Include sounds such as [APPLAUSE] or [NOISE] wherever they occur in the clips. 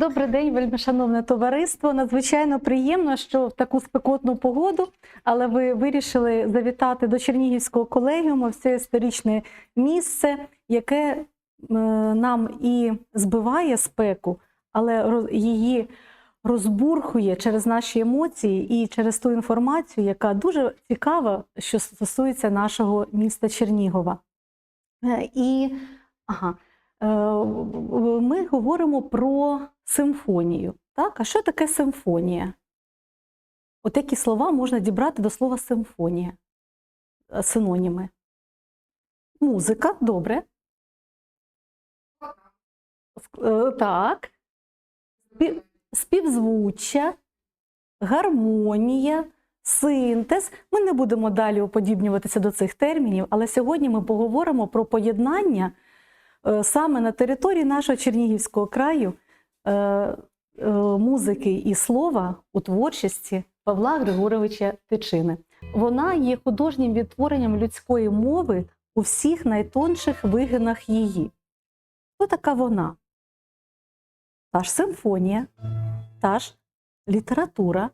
Добрий день, вельми шановне товариство. Надзвичайно приємно, що в таку спекотну погоду, але ви вирішили завітати до Чернігівського колегіуму в це історичне місце, яке е, нам і збиває спеку, але її розбурхує через наші емоції і через ту інформацію, яка дуже цікава, що стосується нашого міста Чернігова. Е, І ага, е, ми говоримо про симфонію. Так? А що таке симфонія? От які слова можна дібрати до слова симфонія? Е, Синоніми. Музика, добре. Е, Так. Співзвуччя, гармонія, синтез. Ми не будемо далі уподібнюватися до цих термінів, але сьогодні ми поговоримо про поєднання е, саме на території нашого Чернігівського краю музики і слова у творчості Павла Григоровича Тичини. Вона є художнім відтворенням людської мови у всіх найтонших вигинах її. Хто така вона? Та ж симфонія, та ж література,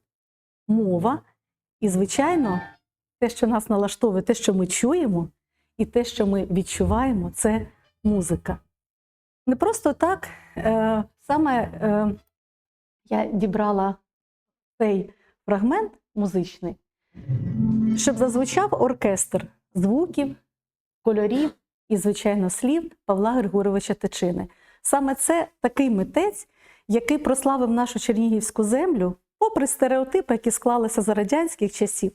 мова і, звичайно, те, що нас налаштовує, те, що ми чуємо, і те, що ми відчуваємо, це музика. Не просто так, е, саме е, я дібрала цей фрагмент музичний, щоб зазвучав оркестр звуків, кольорів і, звичайно, слів Павла Григоровича Тичини. Саме це такий митець, який прославив нашу чернігівську землю, попри стереотипи, які склалися за радянських часів,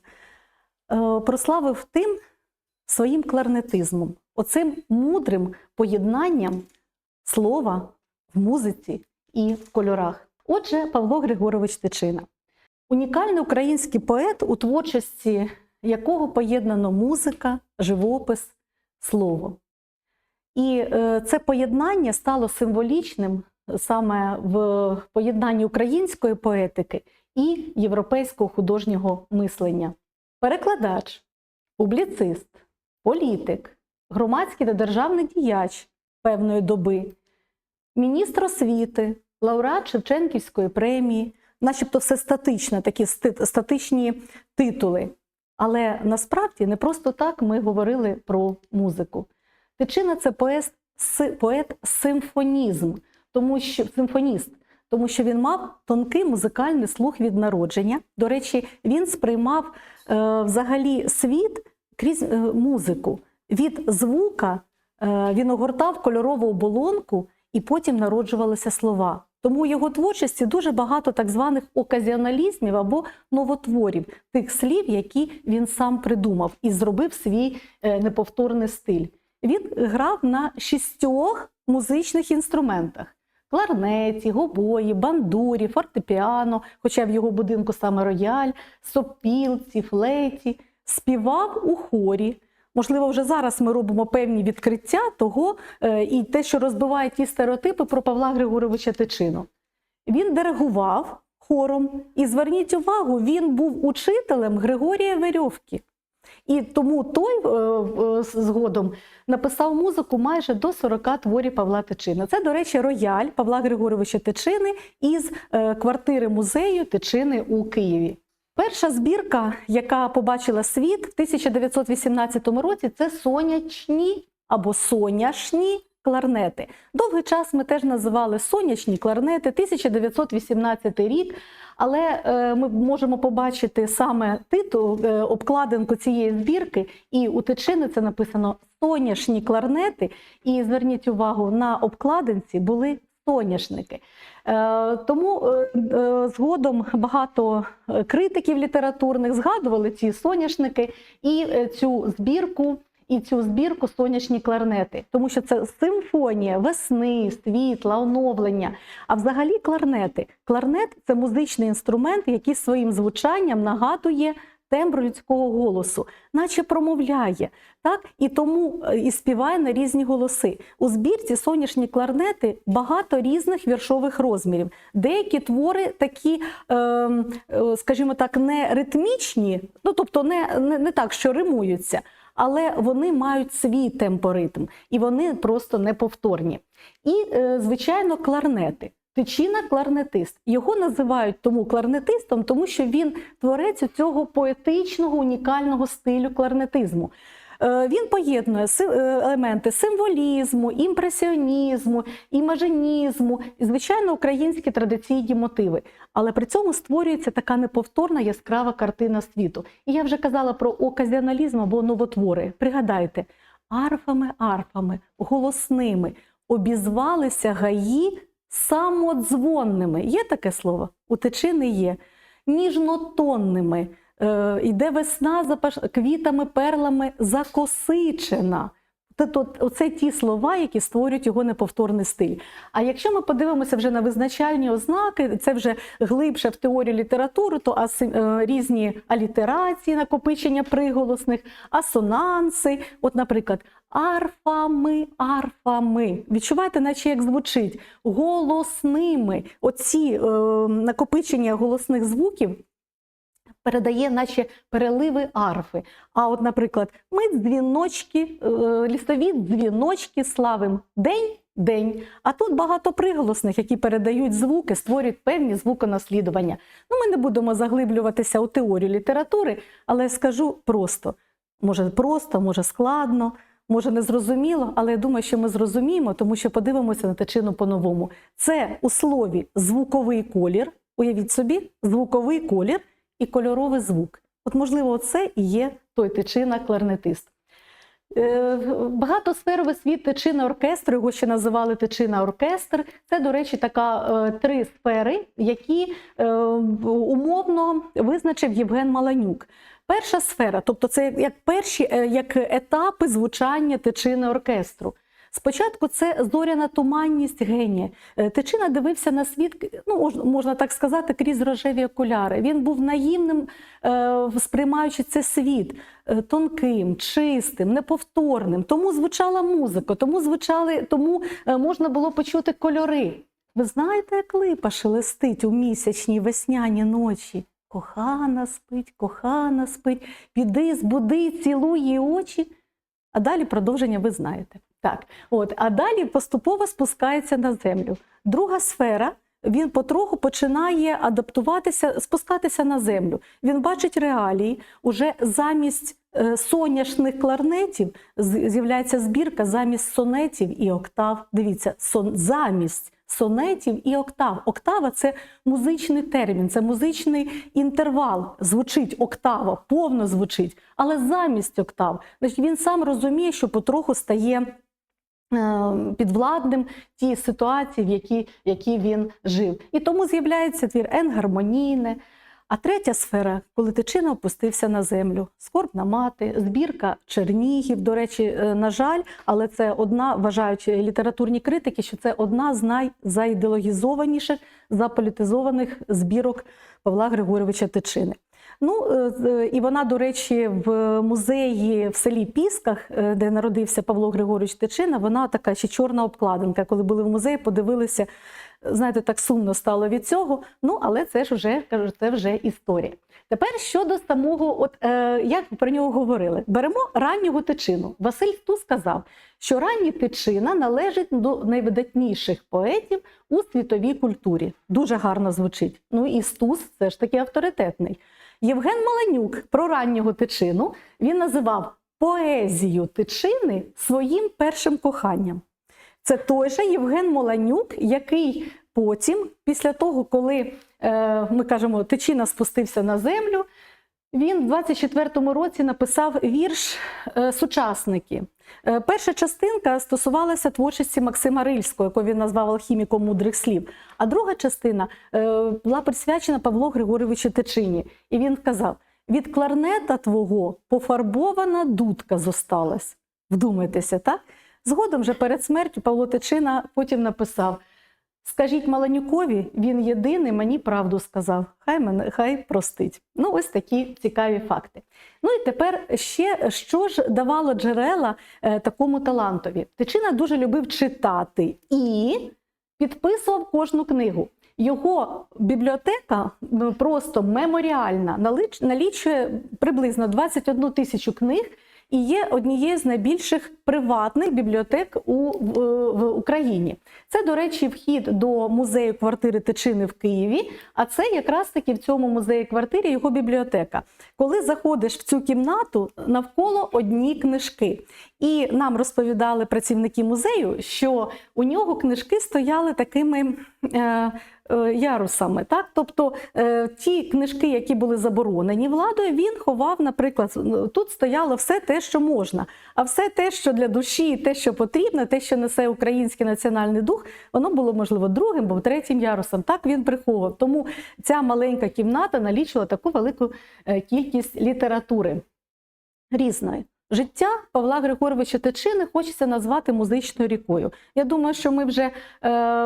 е, прославив тим своїм кларнетизмом, оцим мудрим поєднанням слова в музиці і в кольорах. Отже, Павло Григорович Тичина. Унікальний український поет, у творчості якого поєднано музика, живопис, слово. І е, це поєднання стало символічним саме в поєднанні української поетики і європейського художнього мислення. Перекладач, публіцист, політик, громадський та державний діяч певної доби, міністр освіти, лауреат Шевченківської премії, начебто все статично, такі статичні титули. Але насправді не просто так ми говорили про музику. Тичина це поет, поет симфонізм, тому що симфоніст, тому що він мав тонкий музикальний слух від народження. До речі, він сприймав е, взагалі світ крізь е, музику. Від звука він огортав кольорову оболонку, і потім народжувалися слова. Тому у його творчості дуже багато так званих оказіоналізмів або новотворів, тих слів, які він сам придумав і зробив свій е, неповторний стиль. Він грав на шістьох музичних інструментах: кларнеті, гобої, бандурі, фортепіано, хоча в його будинку саме рояль, сопілці, флейті, співав у хорі. Можливо, вже зараз ми робимо певні відкриття того е, і те, що розбиває ті стереотипи про Павла Григоровича Тичину. Він диригував хором, і зверніть увагу, він був учителем Григорія Верьовки. І тому той е, е, згодом написав музику майже до 40 творів Павла Тичини. Це, до речі, рояль Павла Григоровича Тичини із квартири музею Тичини у Києві. Перша збірка, яка побачила світ в 1918 році, це сонячні або соняшні кларнети. Довгий час ми теж називали сонячні кларнети, 1918 рік. Але е, ми можемо побачити саме титул, е, обкладинку цієї збірки, і у Тичини це написано соняшні кларнети. І зверніть увагу, на обкладинці були соняшники. Е, тому е, е, згодом багато критиків літературних згадували ці соняшники і цю збірку. І цю збірку сонячні кларнети, тому що це симфонія весни, світла, оновлення. А взагалі кларнети. Кларнет це музичний інструмент, який своїм звучанням нагадує тембр людського голосу, наче промовляє. Так? І тому е, і співає на різні голоси. У збірці сонячні кларнети багато різних віршових розмірів. Деякі твори такі, е, е, скажімо так, не ритмічні, ну тобто не, не, не так, що римуються. Але вони мають свій темпоритм, і вони просто неповторні. І, е, звичайно, кларнети. Тичина кларнетист. Його називають тому кларнетистом, тому що він творець цього поетичного унікального стилю кларнетизму. Е, Він поєднує е, елементи символізму, імпресіонізму, імажинізму і, звичайно, українські традиційні мотиви. Але при цьому створюється така неповторна яскрава картина світу. І я вже казала про оказіоналізм або новотвори. Пригадайте, арфами, арфами, голосними обізвалися гаї самодзвонними. Є таке слово? У тичини є. Ніжнотонними. Е, йде весна за квітами, перлами закосичена. Оце ті слова, які створюють його неповторний стиль. А якщо ми подивимося вже на визначальні ознаки, це вже глибше в теорію літератури, то аси- е, різні алітерації, накопичення приголосних, асонанси. От, наприклад, арфами, арфами. Відчуваєте, наче як звучить голосними. Оці е, накопичення голосних звуків передає, наче переливи арфи. А от, наприклад, ми дзвіночки, е, лісові дзвіночки славим день. День, а тут багато приголосних, які передають звуки, створюють певні звуконаслідування. Ну, ми не будемо заглиблюватися у теорію літератури, але скажу просто: може просто, може складно, може незрозуміло, але я думаю, що ми зрозуміємо, тому що подивимося на течину по-новому. Це у слові звуковий колір. Уявіть собі, звуковий колір і кольоровий звук. От, можливо, це і є той тичина кларнетист. Е, Багатосферовий світ тичина оркестру, його ще називали тичина оркестр. Це, до речі, така е, три сфери, які е, умовно визначив Євген Маланюк. Перша сфера, тобто це як- перші як етапи звучання тичини оркестру. Спочатку це зоряна туманність генія. Е, Тичина дивився на світ, ну можна так сказати, крізь рожеві окуляри. Він був наївним, е, сприймаючи цей світ е, тонким, чистим, неповторним. Тому звучала музика, тому звучали, тому можна було почути кольори. Ви знаєте, як липа шелестить у місячній весняні ночі? Кохана спить, кохана спить, піди, збуди, цілуй її очі. А далі продовження ви знаєте. Так, от, а далі поступово спускається на землю. Друга сфера. Він потроху починає адаптуватися, спускатися на землю. Він бачить реалії. Уже замість е, соняшних кларнетів з'являється збірка замість сонетів і октав. Дивіться, сон, замість сонетів і октав. Октава це музичний термін, це музичний інтервал. Звучить октава, повно звучить, але замість октав. Значить, він сам розуміє, що потроху стає підвладним тій ситуації, в якій, в якій він жив. І тому з'являється твір енгармонійне. А третя сфера, коли тичина опустився на землю, скорбна мати, збірка Чернігів. До речі, е, на жаль, але це одна, вважають літературні критики, що це одна з найзаідеологізованіших, заполітизованих збірок Павла Григоровича Тичини. Ну е, і вона, до речі, в музеї в селі Пісках, е, де народився Павло Григорович Тичина, вона така ще чорна обкладинка. Коли були в музеї, подивилися, знаєте, так сумно стало від цього. Ну, але це ж вже кажу, це вже історія. Тепер щодо самого, от е, як про нього говорили, беремо раннього тичину. Василь Стус сказав, що ранній тичина належить до найвидатніших поетів у світовій культурі. Дуже гарно звучить. Ну і Стус все ж таки авторитетний. Євген Маланюк про раннього тичину він називав поезію тичини своїм першим коханням. Це той же Євген Моланюк, який потім, після того, коли е, ми кажемо, тичина спустився на землю, він в 24-му році написав вірш е, Сучасники. Е, перша частинка стосувалася творчості Максима Рильського, яку він назвав алхіміком мудрих слів. А друга частина е, була присвячена Павлу Григоровичу Течині. І він сказав: від кларнета твого пофарбована дудка зосталась. Вдумайтеся, так? Згодом вже перед смертю Павло Течина потім написав: Скажіть Маланюкові, він єдиний мені правду сказав. Хай мене хай простить. Ну, ось такі цікаві факти. Ну і тепер ще що ж давало джерела е, такому талантові? Тичина дуже любив читати і підписував кожну книгу. Його бібліотека просто меморіальна, налічує приблизно 21 тисячу книг, і є однією з найбільших приватних бібліотек у в, в Україні. Це, до речі, вхід до музею квартири Тичини в Києві. А це якраз таки в цьому музеї квартирі його бібліотека. Коли заходиш в цю кімнату, навколо одні книжки. І нам розповідали працівники музею, що у нього книжки стояли такими е, ярусами. Так? Тобто е, ті книжки, які були заборонені владою, він ховав, наприклад, тут стояло все те, що можна. А все те, що для душі, те, що потрібно, те, що несе український національний дух, воно було можливо другим або третім ярусом. Так він приховував. Тому ця маленька кімната налічила таку велику е, кількість літератури різної. Життя Павла Григоровича Тичини хочеться назвати музичною рікою. Я думаю, що ми вже е,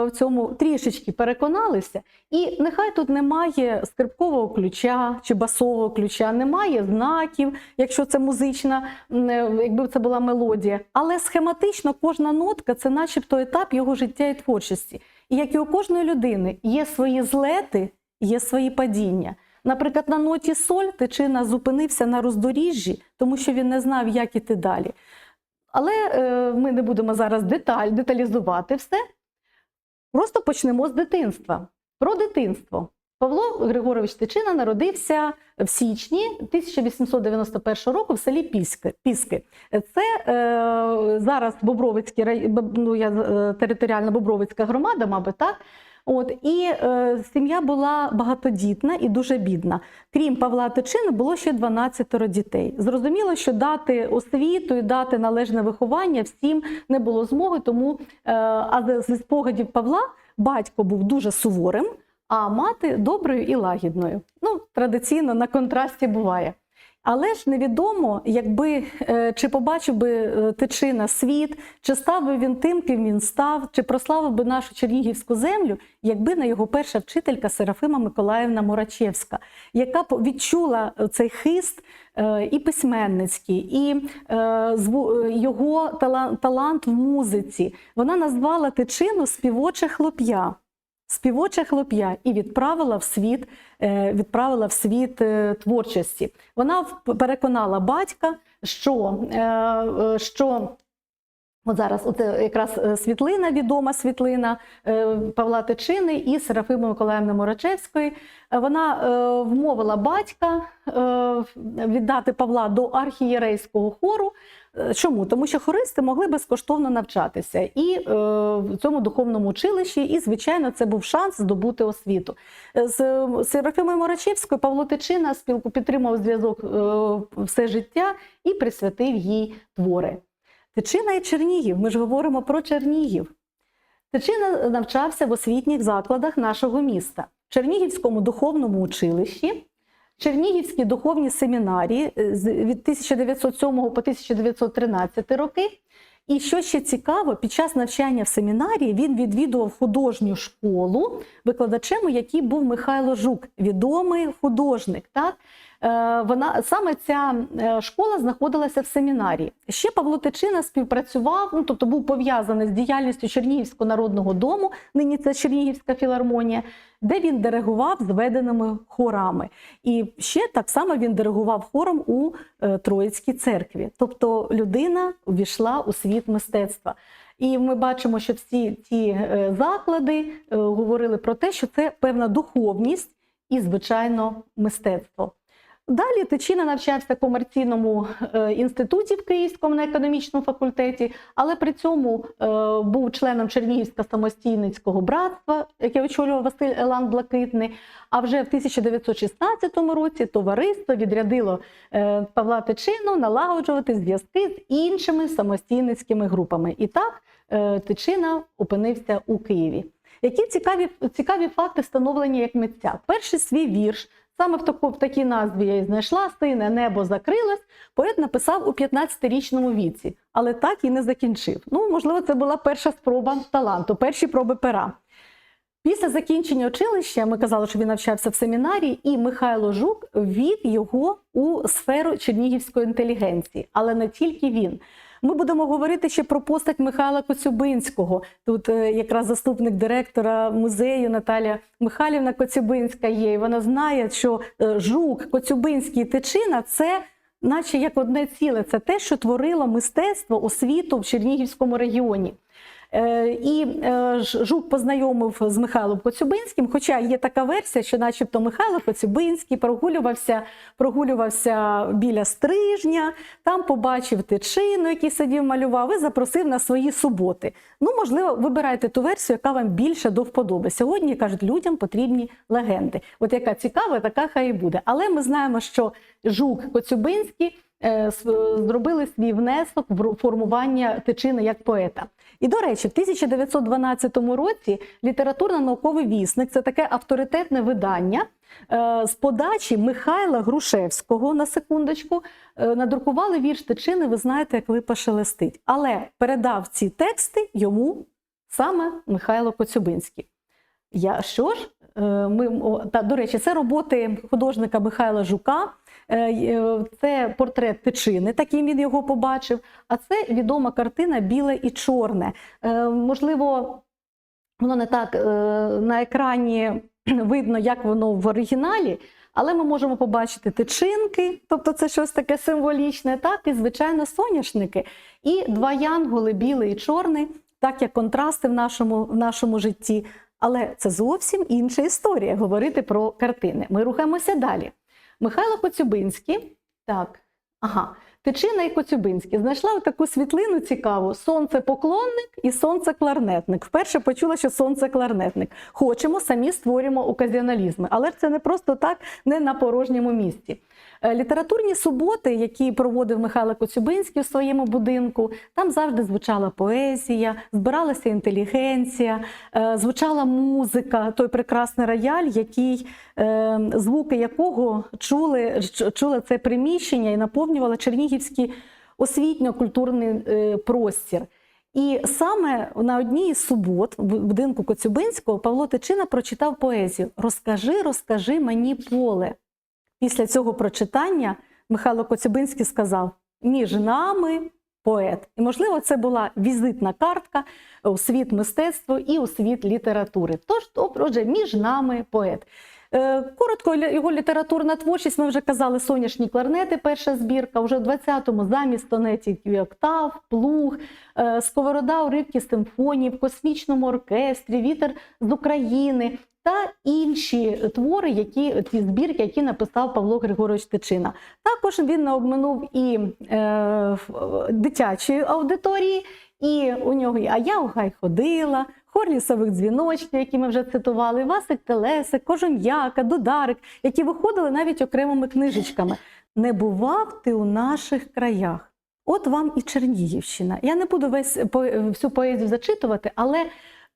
в цьому трішечки переконалися. І нехай тут немає скрипкового ключа чи басового ключа, немає знаків, якщо це музична, е, якби це була мелодія. Але схематично кожна нотка це начебто етап його життя і творчості. І як і у кожної людини є свої злети, є свої падіння. Наприклад, на ноті соль тичина зупинився на роздоріжжі, тому що він не знав, як іти далі. Але е, ми не будемо зараз деталь, деталізувати все. Просто почнемо з дитинства. Про дитинство. Павло Григорович Тичина народився в січні 1891 року в селі Піски. Це е, зараз Бобровицький. Ну, я, е, територіальна Бобровицька громада, мабуть, так. От і е, сім'я була багатодітна і дуже бідна. Крім Павла Тичини, було ще 12 дітей. Зрозуміло, що дати освіту і дати належне виховання всім не було змоги. Тому е, а зі спогадів Павла батько був дуже суворим, а мати доброю і лагідною. Ну, традиційно на контрасті буває. Але ж невідомо, якби е, чи побачив би е, Тичина світ, чи став би він тим, ким він став, чи прославив би нашу Чернігівську землю, якби не його перша вчителька Серафима Миколаївна Мурачевська, яка відчула цей хист е, і письменницький, і е, е, його талант в музиці. Вона назвала Тичину співоче хлоп'я. Співоче хлоп'я і відправила в світ, е, відправила в світ е, творчості. Вона переконала батька, що, е, що От зараз оце якраз світлина, відома світлина Павла Тичини і Серафими Миколаївни Морачевської. Вона вмовила батька віддати Павла до архієрейського хору. Е, Чому? Тому що хористи могли безкоштовно навчатися і е, в цьому духовному училищі, і, звичайно, це був шанс здобути освіту. Е, З Серафимою Морачевською Павло Тичина спілку підтримав зв'язок е, все життя і присвятив їй твори. Тичина і Чернігів. Ми ж говоримо про Чернігів. Тичина навчався в освітніх закладах нашого міста, в Чернігівському духовному училищі, Чернігівській духовній семінарії е, від 1907 по 1913 роки. І що ще цікаво, під час навчання в семінарії він відвідував художню школу, викладачем, який був Михайло Жук, відомий художник. Так? Е, Вона саме ця е, школа знаходилася в семінарії. Ще Павло Тичина співпрацював, ну тобто був пов'язаний з діяльністю Чернігівського народного дому, нині це Чернігівська філармонія, де він диригував зведеними хорами. І ще так само він диригував хором у е, Троїцькій церкві. Тобто людина увійшла у світ мистецтва. І ми бачимо, що всі е, заклади говорили про те, що це певна духовність і, звичайно, мистецтво. Далі Тичина навчався в комерційному е, інституті в Київському на економічному факультеті, але при цьому е, був членом Чернігівського самостійницького братства, яке очолював Василь Елан Блакитний. А вже в 1916 році товариство відрядило е, Павла Тичину налагоджувати зв'язки з іншими самостійницькими групами. І так Тичина опинився у Києві. Які цікаві, цікаві факти встановлені як митця? Перший свій вірш Саме в, таку, в такій назві я і знайшла сине небо закрилось. Поет написав у 15-річному віці, але так і не закінчив. Ну, можливо, це була перша спроба таланту, перші проби пера. Після закінчення училища ми казали, що він навчався в семінарії, і Михайло Жук ввів його у сферу чернігівської інтелігенції, але не тільки він. Ми будемо говорити ще про постать Михайла Коцюбинського. Тут е, якраз заступник директора музею Наталя Михайлівна Коцюбинська є. І вона знає, що е, Жук, Коцюбинський Тичина це наче як одне ціле. Це те, що творило мистецтво освіту в Чернігівському регіоні. Е, І е, Жук познайомив з Михайлом Коцюбинським, хоча є така версія, що начебто Михайло Коцюбинський прогулювався, прогулювався біля стрижня, там побачив тичину, який сидів малював, і запросив на свої суботи. Ну, можливо, вибирайте ту версію, яка вам більше до вподоби. Сьогодні кажуть, людям потрібні легенди. От яка цікава, така хай і буде. Але ми знаємо, що Жук Коцюбинський зробили свій внесок в формування тичини як поета. І до речі, в 1912 році літературно-науковий вісник це таке авторитетне видання. е, З подачі Михайла Грушевського на секундочку е, надрукували вірш тичини. Ви знаєте, як липа шелестить. Але передав ці тексти йому саме Михайло Коцюбинський. Я що ж? е, Ми, та, до речі, це роботи художника Михайла Жука. Е, е, Це портрет тичини, таким він його побачив. А це відома картина Біле і чорне. Е, Можливо, воно не так на екрані [CLEARS THROAT] видно, як воно в оригіналі, але ми можемо побачити тичинки, тобто це щось таке символічне, так і звичайно соняшники. І два янголи, білий і чорний, так як контрасти в нашому, в нашому житті. Але це зовсім інша історія говорити про картини. Ми рухаємося далі. Михайло Коцюбинський, так, ага, Тичина і Коцюбинський знайшла таку світлину цікаву: сонце-поклонник і сонце-кларнетник. Вперше почула, що сонце-кларнетник. Хочемо, самі створюємо оказіоналізми. Але це не просто так, не на порожньому місці. Е, Літературні суботи, які проводив Михайло Коцюбинський у своєму будинку, там завжди звучала поезія, збиралася інтелігенція, е, звучала музика, той прекрасний рояль, який, е, звуки якого чули, чули це приміщення і наповнювало Чернігівський освітньо-культурний е, простір. І саме на одній із субот в будинку Коцюбинського Павло Тичина прочитав поезію Розкажи, розкажи мені поле. Після цього прочитання Михайло Коцюбинський сказав: між нами поет. І, можливо, це була візитна картка у світ мистецтва і у світ літератури. Тож, отже, між нами поет. Е, Коротко, його літературна творчість, ми вже казали, сонячні кларнети, перша збірка, вже в 20-му замість тонетів і октав, плуг, е, сковорода уривки симфонії, в космічному оркестрі, вітер з України та інші твори, які ті збірки, які написав Павло Григорович Тичина. Також він не обминув і е, дитячої аудиторії, і у нього А я у гай ходила, хор лісових дзвіночків, які ми вже цитували, Васик Телесик, Кожем'яка, Дударик, які виходили навіть окремими книжечками. Не бував ти у наших краях. От вам і Чернігівщина. Я не буду весь всю поезію зачитувати, але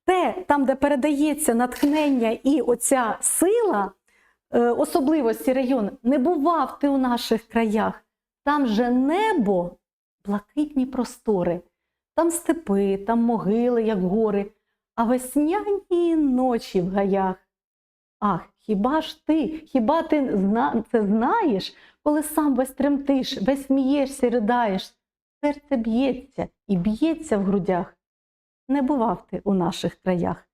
те, там, де передається натхнення і оця сила, е, особливості району, не бував ти у наших краях. Там же небо, блакитні простори, там степи, там могили, як гори, а весняні ночі в гаях. Ах, хіба ж ти, хіба ти зна- це знаєш, коли сам весь тремтиш, весь смієшся ридаєш, серце б'ється і б'ється в грудях. Не бував ти у наших краях.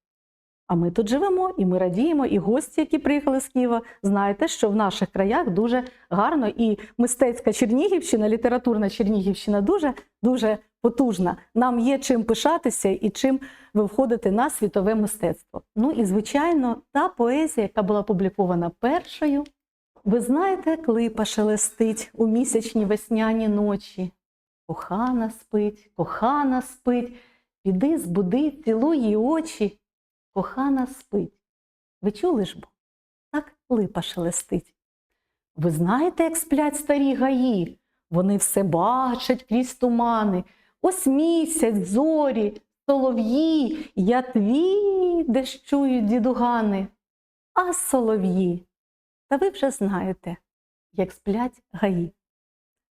А ми тут живемо і ми радіємо, і гості, які приїхали з Києва, знаєте, що в наших краях дуже гарно, і мистецька Чернігівщина, літературна Чернігівщина дуже дуже потужна. Нам є чим пишатися і чим виходити на світове мистецтво. Ну і звичайно, та поезія, яка була опублікована першою. Ви знаєте, як липа шелестить у місячні весняні ночі. Кохана спить, кохана спить, піди збуди, цілуй її очі. Кохана спить. Ви чули ж бо? Так липа шелестить. Ви знаєте, як сплять старі гаї? Вони все бачать крізь тумани. Ось місяць, зорі, солов'ї, я твій дещують дідугани. А солов'ї. Та ви вже знаєте, як сплять гаї.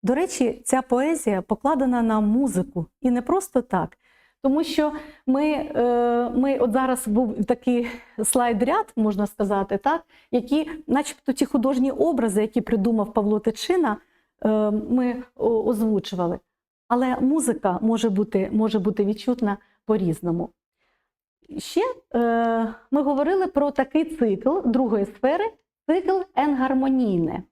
До речі, ця поезія покладена на музику і не просто так. Тому що ми, е, ми от зараз був такий слайд-ряд, можна сказати, так, які, начебто, ті художні образи, які придумав Павло Тичина, е, ми озвучували. Але музика може бути, може бути відчутна по-різному. Ще е, ми говорили про такий цикл другої сфери цикл енгармонійне.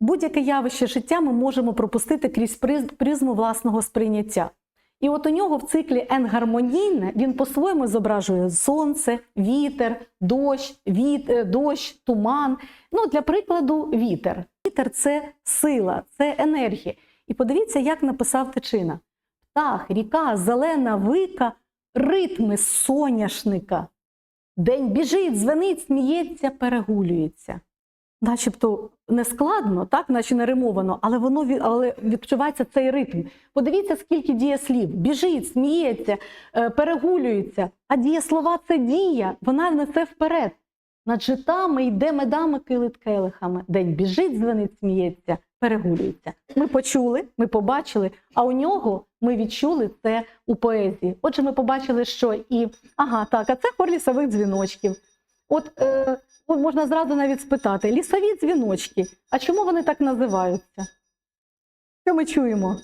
будь-яке явище життя ми можемо пропустити крізь призму власного сприйняття. І от у нього в циклі енгармонійне він по-своєму зображує сонце, вітер, дощ, віт, е, дощ, туман. Ну, для прикладу, вітер. Вітер це сила, це енергія. І подивіться, як написав Тичина: птах, ріка, зелена вика, ритми соняшника. День біжить, дзвенить, сміється, перегулюється. Начебто не складно, так, наче не римовано, але воно але відчувається цей ритм. Подивіться, скільки дієслів. Біжить, сміється, е, перегулюється. А дієслова це дія, вона несе вперед. Над житами йде медами килит келихами. День біжить, дзвенить, сміється, перегулюється. Ми почули, ми побачили, а у нього ми відчули це у поезії. Отже, ми побачили, що і ага, так, а це хор лісових дзвіночків. От е, от можна зразу навіть спитати: лісові дзвіночки, а чому вони так називаються? Що ми чуємо?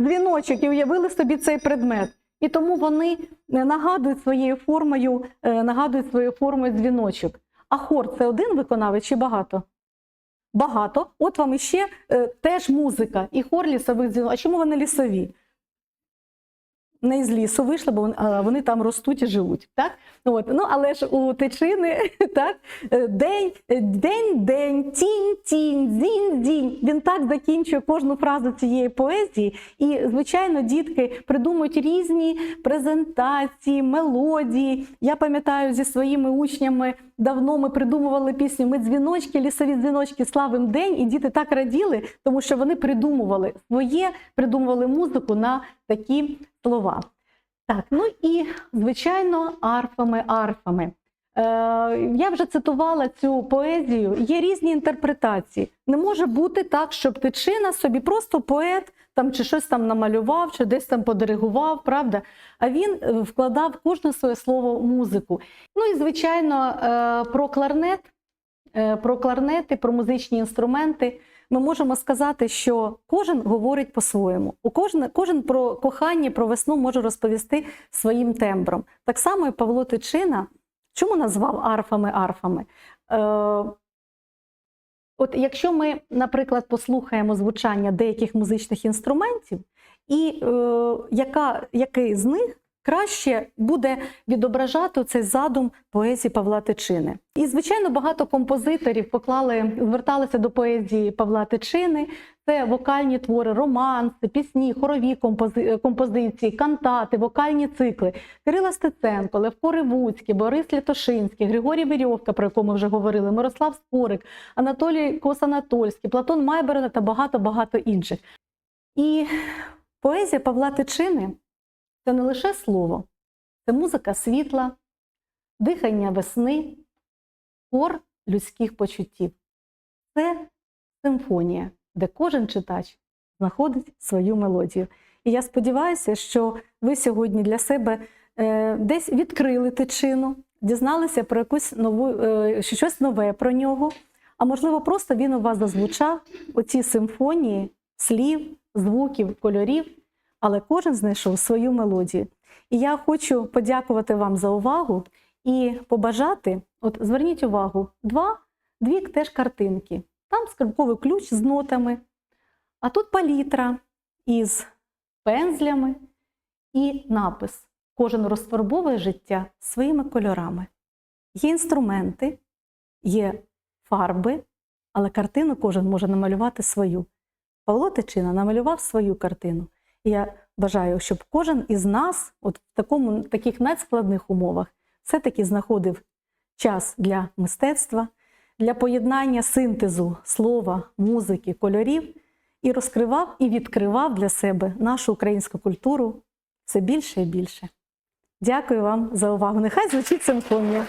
Дзвіночок і уявили собі цей предмет. І тому вони е, нагадують своєю формою, е, нагадують своєю формою дзвіночок. А хор це один виконавець чи багато? Багато. От вам іще е, теж музика і хор лісових дзвіночків. А чому вони лісові? Не із лісу вийшли, бо вони, там ростуть і живуть. Так? От. Ну, але ж у тичини [LAUGHS] так, е, день, е, день, день, тінь, тінь, дзінь, дзінь. Він так закінчує кожну фразу цієї поезії. І, звичайно, дітки придумують різні презентації, мелодії. Я пам'ятаю зі своїми учнями, давно ми придумували пісню Ми дзвіночки, лісові дзвіночки, славим день. І діти так раділи, тому що вони придумували своє, придумували музику на такі слова. Так, ну і звичайно, арфами, арфами. Е, я вже цитувала цю поезію. Є різні інтерпретації. Не може бути так, щоб тичина собі просто поет там чи щось там намалював, чи десь там подиригував, правда? А він е, вкладав кожне своє слово музику. Ну і звичайно, е, про кларнет, е, про кларнети, про музичні інструменти. Ми можемо сказати, що кожен говорить по-своєму. У кожен, кожен про кохання, про весну може розповісти своїм тембром. Так само і Павло Тичина, чому назвав арфами арфами? Е, от якщо ми, наприклад, послухаємо звучання деяких музичних інструментів, і е, яка, який з них краще буде відображати цей задум поезії Павла Тичини. І, звичайно, багато композиторів поклали, зверталися до поезії Павла Тичини. Це вокальні твори, романси, пісні, хорові компози- композиції, кантати, вокальні цикли. Кирила Стеценко, Левко Ривуцький, Борис Лятошинський, Григорій Вірьовка, про якого ми вже говорили, Мирослав Спорик, Анатолій Кос-Анатольський, Платон Майберна та багато-багато інших. І поезія Павла Тичини це не лише слово, це музика світла, дихання весни, хор людських почуттів. Це симфонія, де кожен читач знаходить свою мелодію. І я сподіваюся, що ви сьогодні для себе е, десь відкрили тичину, дізналися про якусь нову, е, щось нове про нього. А можливо, просто він у вас зазвучав у цій симфонії слів, звуків, кольорів, але кожен знайшов свою мелодію. І я хочу подякувати вам за увагу і побажати: от зверніть увагу, два, дві теж картинки. Там скрипковий ключ з нотами, а тут палітра із пензлями і напис. Кожен розфарбовує життя своїми кольорами. Є інструменти, є фарби, але картину кожен може намалювати свою. Павло Тичина намалював свою картину. Я бажаю, щоб кожен із нас, от в такому, таких надскладних умовах, все-таки знаходив час для мистецтва, для поєднання синтезу слова, музики, кольорів і розкривав і відкривав для себе нашу українську культуру все більше і більше. Дякую вам за увагу. Нехай звучить симфонія.